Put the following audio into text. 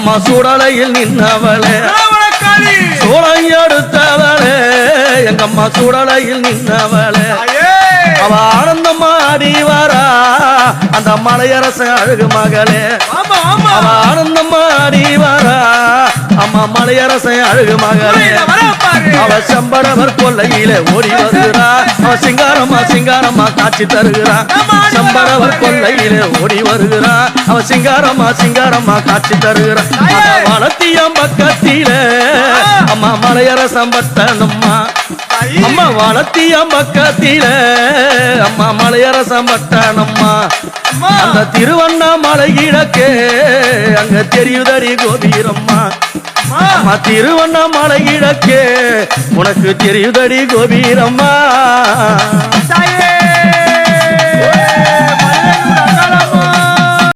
அம்மா சுடலையில் நின்னவளே. சூளம் எடுத்தவளே எங்கம்மா சுடலையில் நின்னவளே. அவ ஆனந்தம்மா அடி வரா. அந்த மலையரசன் அழகு மகளே. அவ ஆனந்தம்மா அடி வரா. அம்மா மலையரசன் அழகு மகளே. அவ செம்படவர் கொல்லையில ஓடி வருகிறா அவ சிங்காரம்மா சிங்காரம்மா காட்சி தருகிறா செம்படவர் கொல்லையில ஓடி வருகிறா அவ சிங்காரம்மா சிங்காரம்மா காட்சி தருகிறா அத வளத்தியம் பக்கத்தில. அம்மா மலையரசம் பட்டனம்மா தாயே. அம்மா வளத்தியம் பக்கத்தில. அம்மா மலையரசம் பட்டனம்மா அம்மா! அந்த திருவண்ணாமலை கிழக்கே அங்க தெரியுதடி கோபீரம்மா. அம்மா! திருவண்ணாமலை கிழக்கே உனக்கு தெரியுதடி கோபீரம்மா.